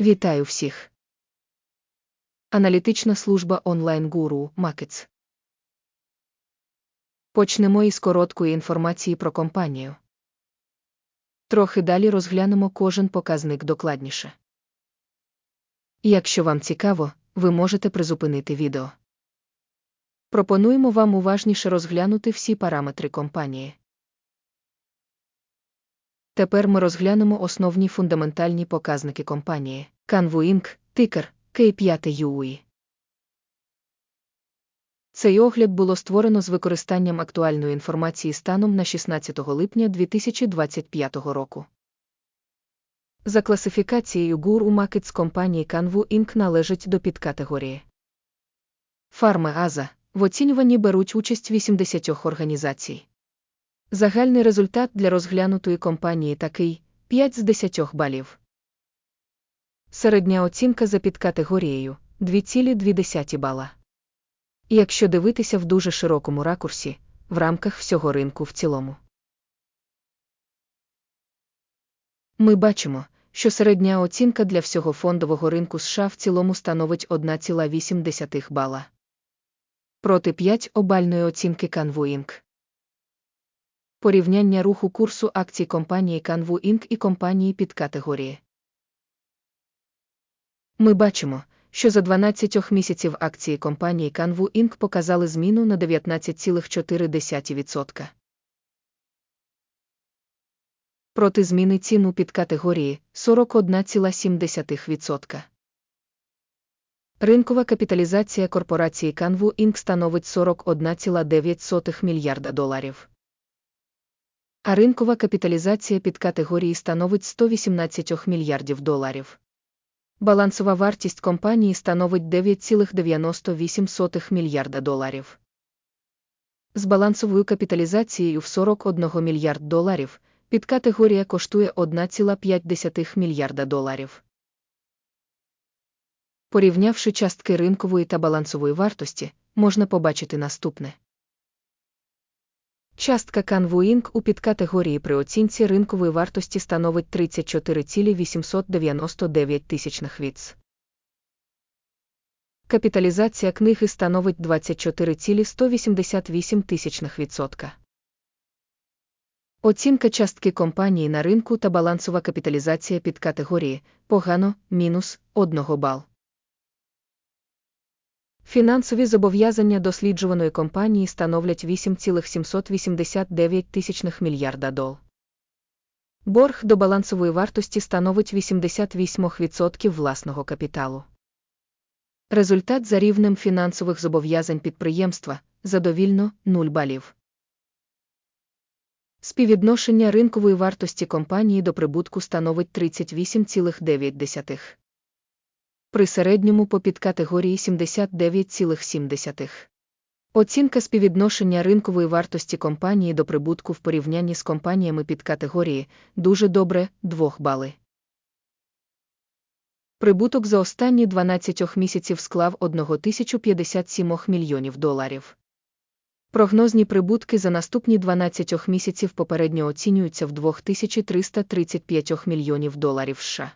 Вітаю всіх. Аналітична служба онлайн-гуру Макетс. Почнемо із короткої інформації про компанію. Трохи далі розглянемо кожен показник докладніше. Якщо вам цікаво, ви можете призупинити відео. Пропонуємо вам уважніше розглянути всі параметри компанії. Тепер ми розглянемо основні фундаментальні показники компанії Canvu Inc., тикер K5UI. Цей огляд було створено з використанням актуальної інформації станом на 16 липня 2025 року. За класифікацією GUR у Markets компанії Canvu Inc. належить до підкатегорії. Фарми Аза в оцінюванні беруть участь 80 організацій. Загальний результат для розглянутої компанії такий 5 з 10 балів. Середня оцінка за підкатегорією 2,2 бала. Якщо дивитися в дуже широкому ракурсі, в рамках всього ринку в цілому. Ми бачимо, що середня оцінка для всього фондового ринку США в цілому становить 1,8 бала. Проти 5 обальної оцінки Canvu. Порівняння руху курсу акцій компанії Canvu Inc. і компанії під категорії. Ми бачимо, що за 12 місяців акції компанії Canvu Inc. показали зміну на 19,4%. Проти зміни ціну під категорії 41,7%. Ринкова капіталізація корпорації Canvu Inc. становить 41,9 мільярда доларів. А ринкова капіталізація під категорії становить 118 мільярдів доларів. Балансова вартість компанії становить 9,98 мільярда доларів. З балансовою капіталізацією в 41 мільярд доларів підкатегорія коштує 1,5 мільярда доларів. Порівнявши частки ринкової та балансової вартості, можна побачити наступне. Частка Canvu у підкатегорії при оцінці ринкової вартості становить 34,899 тисячних віц. Капіталізація книги становить 24,188 тисячних відсотка. Оцінка частки компанії на ринку та балансова капіталізація під категорії погано мінус 1 бал. Фінансові зобов'язання досліджуваної компанії становлять 8,789 тисячних мільярда дол. Борг до балансової вартості становить 88% власного капіталу. Результат за рівнем фінансових зобов'язань підприємства задовільно 0 балів. Співвідношення ринкової вартості компанії до прибутку становить 38,9 при середньому по підкатегорії 79,7. Оцінка співвідношення ринкової вартості компанії до прибутку в порівнянні з компаніями під категорії дуже добре 2 бали. Прибуток за останні 12 місяців склав 1057 мільйонів доларів. Прогнозні прибутки за наступні 12 місяців попередньо оцінюються в 2335 мільйонів доларів США.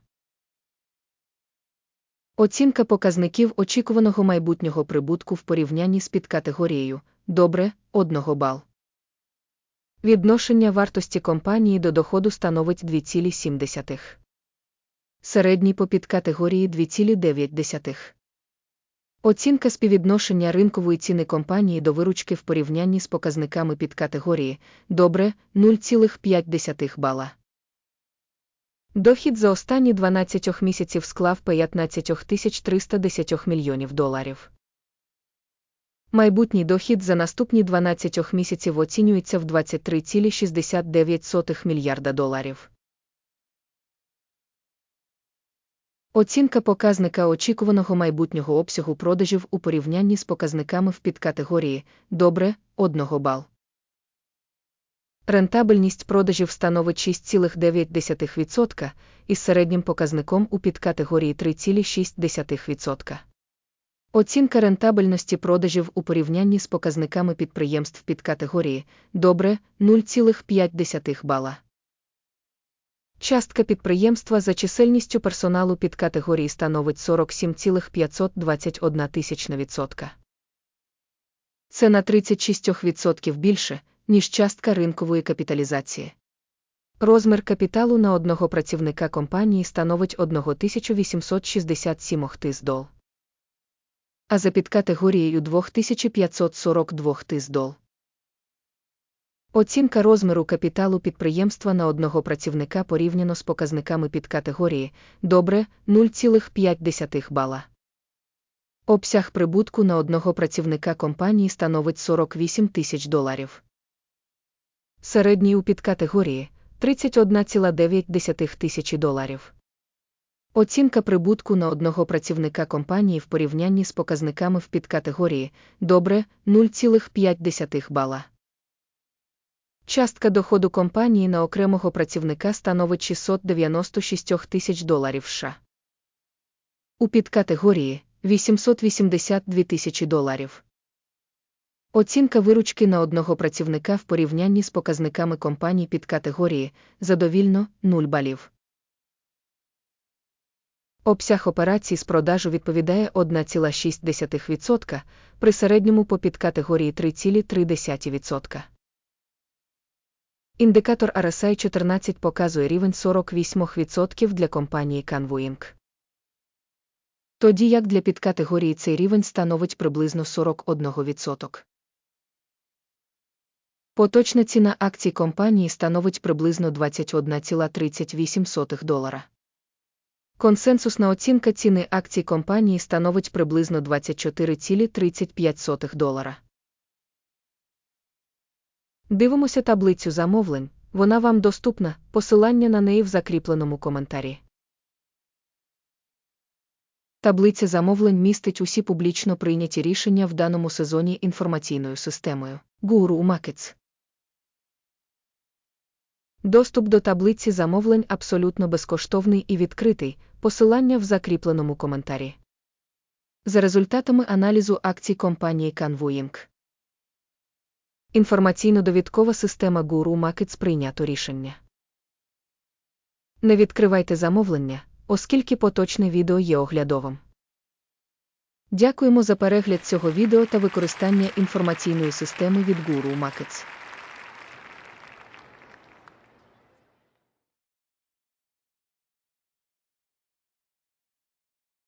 Оцінка показників очікуваного майбутнього прибутку в порівнянні з підкатегорією добре 1 бал. Відношення вартості компанії до доходу становить 2,7. Середній по підкатегорії 2,9. Оцінка співвідношення ринкової ціни компанії до виручки в порівнянні з показниками підкатегорії добре 0,5 бала. Дохід за останні 12 місяців склав 15 310 мільйонів доларів. Майбутній дохід за наступні 12 місяців оцінюється в 23,69 мільярда доларів. Оцінка показника очікуваного майбутнього обсягу продажів у порівнянні з показниками в підкатегорії добре 1 бал. Рентабельність продажів становить 6,9% із середнім показником у підкатегорії 3,6%. Оцінка рентабельності продажів у порівнянні з показниками підприємств підкатегорії добре 0,5 бала. Частка підприємства за чисельністю персоналу під категорії становить 47,521 тисячна відсотка. Це на 36% більше, ніж частка ринкової капіталізації. Розмір капіталу на одного працівника компанії становить 1867 тис дол. А за підкатегорією 2542 тис дол. Оцінка розміру капіталу підприємства на одного працівника порівняно з показниками підкатегорії добре 0,5 бала. Обсяг прибутку на одного працівника компанії становить 48 тисяч доларів. Середній у підкатегорії 31,9 тисячі доларів. Оцінка прибутку на одного працівника компанії в порівнянні з показниками в підкатегорії добре 0,5 бала. Частка доходу компанії на окремого працівника становить 696 тисяч доларів США. У підкатегорії 882 тисячі доларів. Оцінка виручки на одного працівника в порівнянні з показниками компаній під категорії задовільно 0 балів. Обсяг операцій з продажу відповідає 1,6% при середньому по підкатегорії 3,3%. Індикатор RSI 14 показує рівень 48% для компанії Canvu Тоді як для підкатегорії цей рівень становить приблизно 41%. Поточна ціна акцій компанії становить приблизно 21,38 долара. Консенсусна оцінка ціни акцій компанії становить приблизно 24,35 долара. Дивимося таблицю замовлень, вона вам доступна, посилання на неї в закріпленому коментарі. Таблиця замовлень містить усі публічно прийняті рішення в даному сезоні інформаційною системою Guru Markets. Доступ до таблиці замовлень абсолютно безкоштовний і відкритий, посилання в закріпленому коментарі. За результатами аналізу акцій компанії Canvu Інформаційно-довідкова система Guru Markets прийнято рішення. Не відкривайте замовлення, оскільки поточне відео є оглядовим. Дякуємо за перегляд цього відео та використання інформаційної системи від Guru Markets.